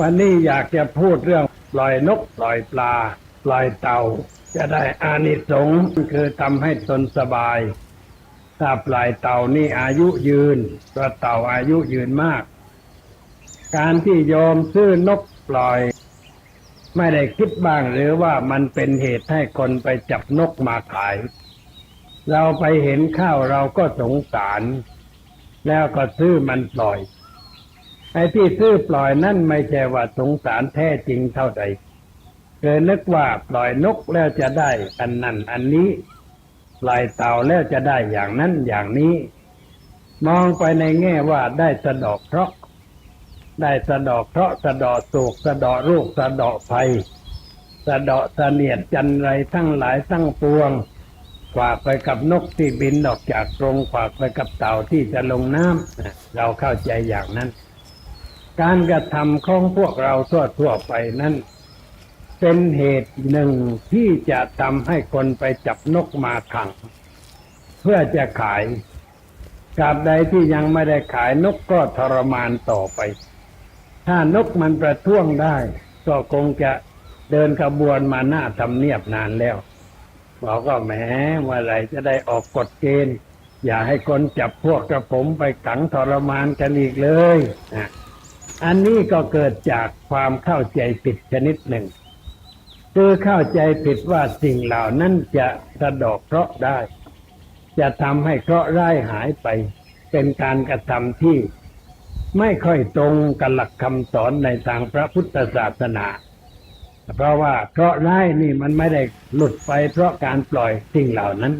วันนี้อยากจะพูดเรื่องปล่อยนกปล่อยปลา ปล่อยเต่า จะได้อานิสงส์คือทำให้ตนสบาย ถ้าปล่อยเต่านี่อายุยืนเพราะเต่าอายุยืนมาก การที่โยมซื้อนกปล่อย ไม่ได้คิดบ้างหรือว่ามันเป็นเหตุให้คนไปจับนกมาขาย เราไปเห็นข้าวเราก็สงสาร แล้วก็ซื้อมันปล่อย ไอ้ที่ซื้อปล่อยนั่นไม่ใช่ว่าสงสารแท้จริงเท่าใดเคยนึกว่าปล่อยนกแล้วจะได้อันนั้นอันนี้ปล่อยเต่าแล้วจะได้อย่างนั้นอย่างนี้ มองไปในแง่ว่าได้สะดอกเคราะห์ได้สะดอกเคราะห์สะดอกโศกสะดอกโรคสะดอกภัยสะดาะเสนียดจันไรทั้งหลายทั้งปวงฝากไปกับนกที่บินออกจากกรงฝากไปกับเต่าที่จะลงน้ำเราเข้าใจอย่างนั้น การกระทำของพวกเราทั่วทั่วๆไปนั้น เป็นเหตุหนึ่งที่จะทำให้คนไปจับนกมาขัง เพื่อจะขายกาบใดที่ยังไม่ได้ขายนกก็ทรมานต่อไป ถ้านกมันประท้วงได้ ก็คงจะเดินขบวนมาหน้าทำเนียบนานแล้วบอกก็แหมเมื่อไรจะได้ออกกฎเกณฑ์ อย่าให้คนจับพวกกระผมไปขังทรมานกันอีกเลยนะ อันนี้ก็เกิดจากความเข้าใจผิดชนิดหนึ่ง คือเข้าใจผิดว่าสิ่งเหล่านั้นจะสะดอกเคราะห์ได้ จะทำให้เคราะห์ร้ายหายไป เป็นการกระทำที่ไม่ค่อยตรงกับหลักคำสอนในทางพระพุทธศาสนา เพราะว่าเคราะห์ร้ายนี่มันไม่ได้หลุดไปเพราะการปล่อยสิ่งเหล่านั้น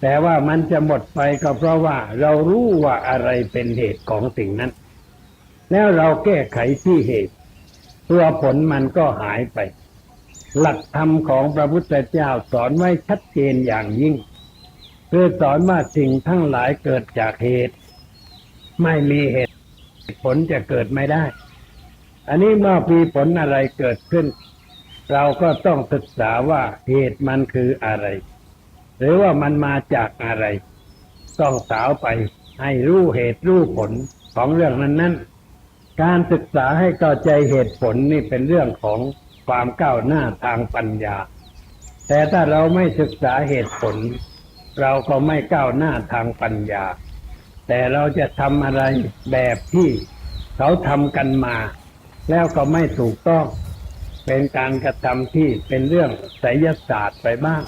แต่ว่ามันจะหมดไปก็เพราะว่าเรารู้ว่าอะไรเป็นเหตุของสิ่งนั้น แล้วเราแก้ไขที่เหตุ ตัวผลมันก็หายไป หลักธรรมของพระพุทธเจ้าสอนไว้ชัดเจนอย่างยิ่งคือสอนว่าสิ่งทั้งหลายเกิดจากเหตุ ไม่มีเหตุ ผลจะเกิดไม่ได้ อันนี้เมื่อมีผลอะไรเกิดขึ้น เราก็ต้องศึกษาว่าเหตุมันคืออะไร หรือว่ามันมาจากอะไร ต้องสาวไปให้รู้เหตุรู้ผลของเรื่องนั้นๆ การศึกษาให้เข้าใจเหตุผลนี่เป็นเรื่องของความก้าวหน้าทางปัญญา แต่ถ้าเราไม่ศึกษาเหตุผล เราก็ไม่ก้าวหน้าทางปัญญา แต่เราจะทำอะไรแบบที่เขาทำกันมา แล้วก็ไม่ถูกต้อง เป็นการกระทำที่เป็นเรื่องไสยศาสตร์ไปบ้าง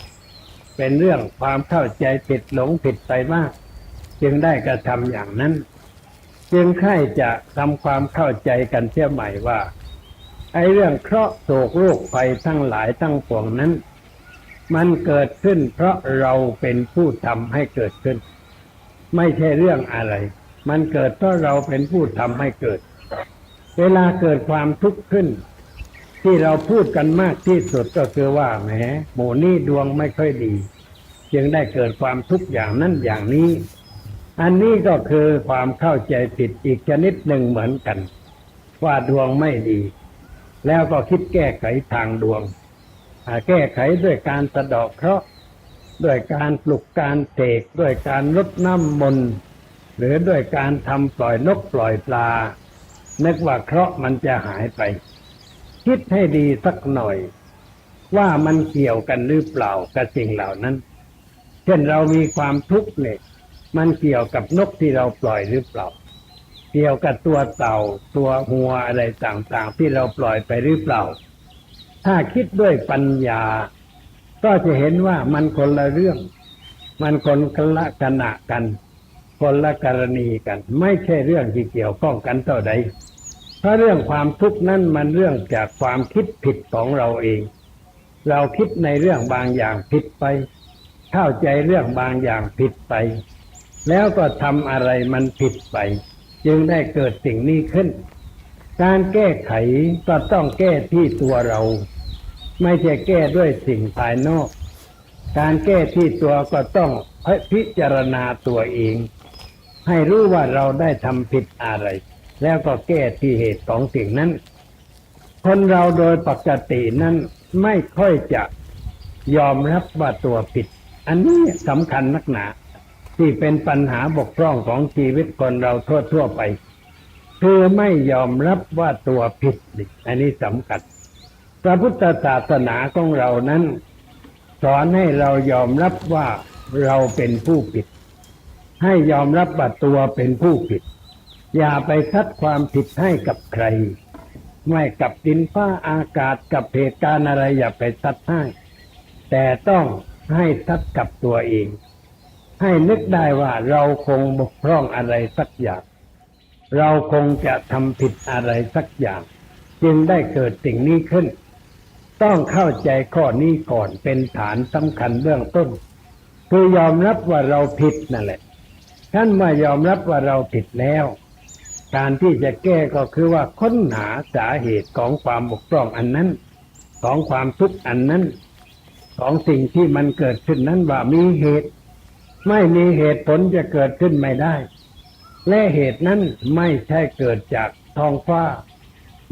เป็นเรื่องความเข้าใจผิดหลงผิดไปบ้าง จึงได้กระทำอย่างนั้น จึงใครจะทำความเข้าใจกันเที่ยใหม่ว่า ไอ้เรื่องเคราะห์โศกโรคภัยทั้งหลายทั้งปวงนั้น มันเกิดขึ้นเพราะเราเป็นผู้ทำให้เกิดขึ้น ไม่ใช่เรื่องอะไร มันเกิดเพราะเราเป็นผู้ทำให้เกิด เวลาเกิดความทุกข์ขึ้น ที่เราพูดกันมากที่สุดก็คือว่าแหมหมูนี่ดวงไม่ค่อยดี จึงได้เกิดความทุกข์อย่างนั้นอย่างนี้ อันนี้ก็คือความเข้าใจผิดอีกชนิดหนึ่งเหมือนกัน ว่าดวงไม่ดี แล้วก็คิดแก้ไขทางดวงแก้ไขด้วยการสะเดอกเคราะห์ด้วยการปลุกการเสกด้วยการรดน้ำมนต์หรือด้วยการทำปล่อยนกปล่อยปลา นึกว่าเคราะห์มันจะหายไป คิดให้ดีสักหน่อย ว่ามันเกี่ยวกันหรือเปล่ากับสิ่งเหล่านั้น เช่นเรามีความทุกข์เนี่ย มันเกี่ยวกับนกที่เราปล่อยหรือเปล่า เกี่ยวกับตัวเต่า ตัวหัวอะไรต่างๆ ที่เราปล่อยไปหรือเปล่า ถ้าคิดด้วยปัญญา ก็จะเห็นว่ามันคนละเรื่อง มันคนละขณะกัน คนละกรณีกัน ไม่ใช่เรื่องที่เกี่ยวข้องกันเท่าใดเพราะเรื่องความทุกข์นั้นมันเรื่องจากความคิดผิดของเราเอง เราคิดในเรื่องบางอย่างผิดไป เข้าใจเรื่องบางอย่างผิดไป แล้วก็ทำอะไรมันผิดไป จึงได้เกิดสิ่งนี้ขึ้น การแก้ไขก็ต้องแก้ที่ตัวเรา ไม่ใช่แก้ด้วยสิ่งภายนอก การแก้ที่ตัวก็ต้องพิจารณาตัวเอง ให้รู้ว่าเราได้ทำผิดอะไร แล้วก็แก้ที่เหตุของสิ่งนั้น คนเราโดยปกตินั้นไม่ค่อยจะยอมรับว่าตัวผิด อันนี้สำคัญนักหนา ที่เป็นปัญหาบกพร่องของชีวิตคนเราทั่วๆไป คือไม่ยอมรับว่าตัวผิดอันนี้สำคัญพระพุทธศาสนาของเรานั้น สอนให้เรายอมรับว่าเราเป็นผู้ผิด ให้ยอมรับว่าตัวเป็นผู้ผิด อย่าไปทัดความผิดให้กับใคร ไม่กับดินฟ้าอากาศกับเหตุการณ์อะไรอย่าไปทัดให้แต่ต้องให้ทัดกับตัวเอง ให้นึกได้ว่าเราคงบกพร่องอะไรสักอย่าง เราคงจะทำผิดอะไรสักอย่าง จึงได้เกิดสิ่งนี้ขึ้น ต้องเข้าใจข้อนี้ก่อนเป็นฐานสำคัญเบื้องต้น คือยอมรับว่าเราผิดนั่นแหละ ท่านเมื่อยอมรับว่าเราผิดแล้ว การที่จะแก้ก็คือว่าค้นหาสาเหตุของความบกพร่องอันนั้น ของความทุกข์อันนั้น ของสิ่งที่มันเกิดขึ้นนั้นว่ามีเหตุ ไม่มีเหตุผลจะเกิดขึ้นไม่ได้ และเหตุนั้นไม่ใช่เกิดจากท้องฟ้า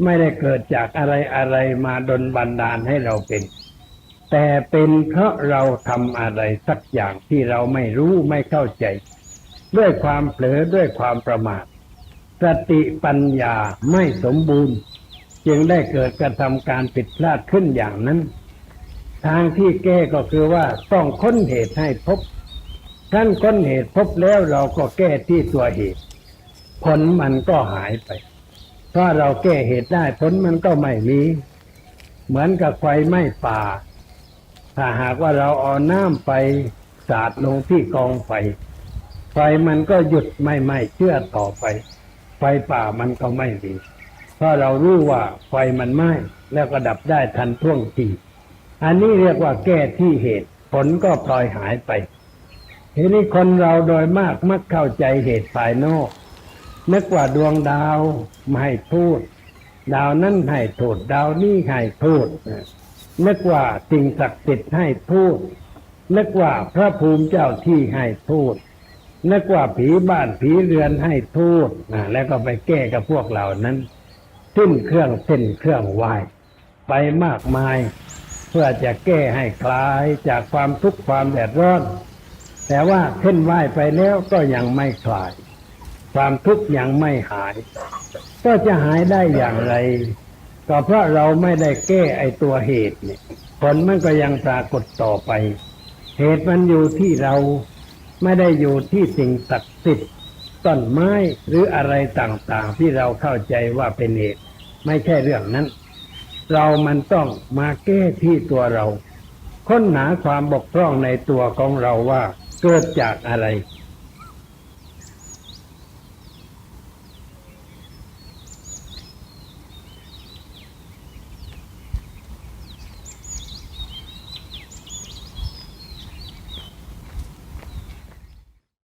ไม่ได้เกิดจากอะไรอะไรมาดนบันดาลให้เราเป็น แต่เป็นเพราะเราทำอะไรสักอย่างที่เราไม่รู้ไม่เข้าใจ ด้วยความเผลอด้วยความประมาทสติปัญญาไม่สมบูรณ์ จึงได้เกิดกระทำการผิดพลาดขึ้นอย่างนั้น ทางที่แก้ก็คือว่าต้องค้นเหตุให้พบ ท่านค้นเหตุพบแล้วเราก็แก้ที่ตัวเหตุ ผลมันก็หายไปเพราเราแก้เหตุได้ผลมันก็ไม่มี เหมือนกับไฟไหม้ป่า ถ้าหากว่าเราเอาน้ำไปสาดลงที่กองไฟ ไฟมันก็หยุดไม่ไหม้เชื่อต่อไป ไฟป่ามันก็ไม่มีเพราะเรารู้ว่าไฟมันไหม้แล้วก็ดับได้ทันท่วงที อันนี้เรียกว่าแก้ที่เหตุ ผลก็ปล่อยหายไป ทีนี้คนเราโดยมากมักเข้าใจเหตุภายนอกนึกว่าดวงดาวไม่ให้พูด ดาวนั้นให้โทษดาวนี้ให้พูดนึกว่าสิ่งศักดิ์สิทธิ์ให้พูดนึกว่าพระภูมิเจ้าที่ให้พูดนึกว่าผีบ้านผีเรือนให้พูดนะแล้วก็ไปแก้กับพวกเหล่านั้นสิ้นเครื่องเส้นเครื่องไหวไปมากมาย เพื่อจะแก้ให้คลายจากความทุกข์ความแดดร้อน แต่ว่าเส้นไหวไปแล้วก็ยังไม่คลาย ความทุกข์ยังไม่หาย ก็จะหายได้อย่างไร ก็เพราะเราไม่ได้แก้ไอตัวเหตุเนี่ยผลมันก็ยังปรากฏต่อไป เหตุมันอยู่ที่เราไม่ได้อยู่ที่สิ่งศักดิ์สิทธิ์ต้นไม้หรืออะไรต่างๆ ที่เราเข้าใจว่าเป็นเหตุ ไม่ใช่เรื่องนั้น เรามันต้องมาแก้ที่ตัวเรา ค้นหาความบกพร่องในตัวของเราว่า เกิดจากอะไร